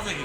আছে কি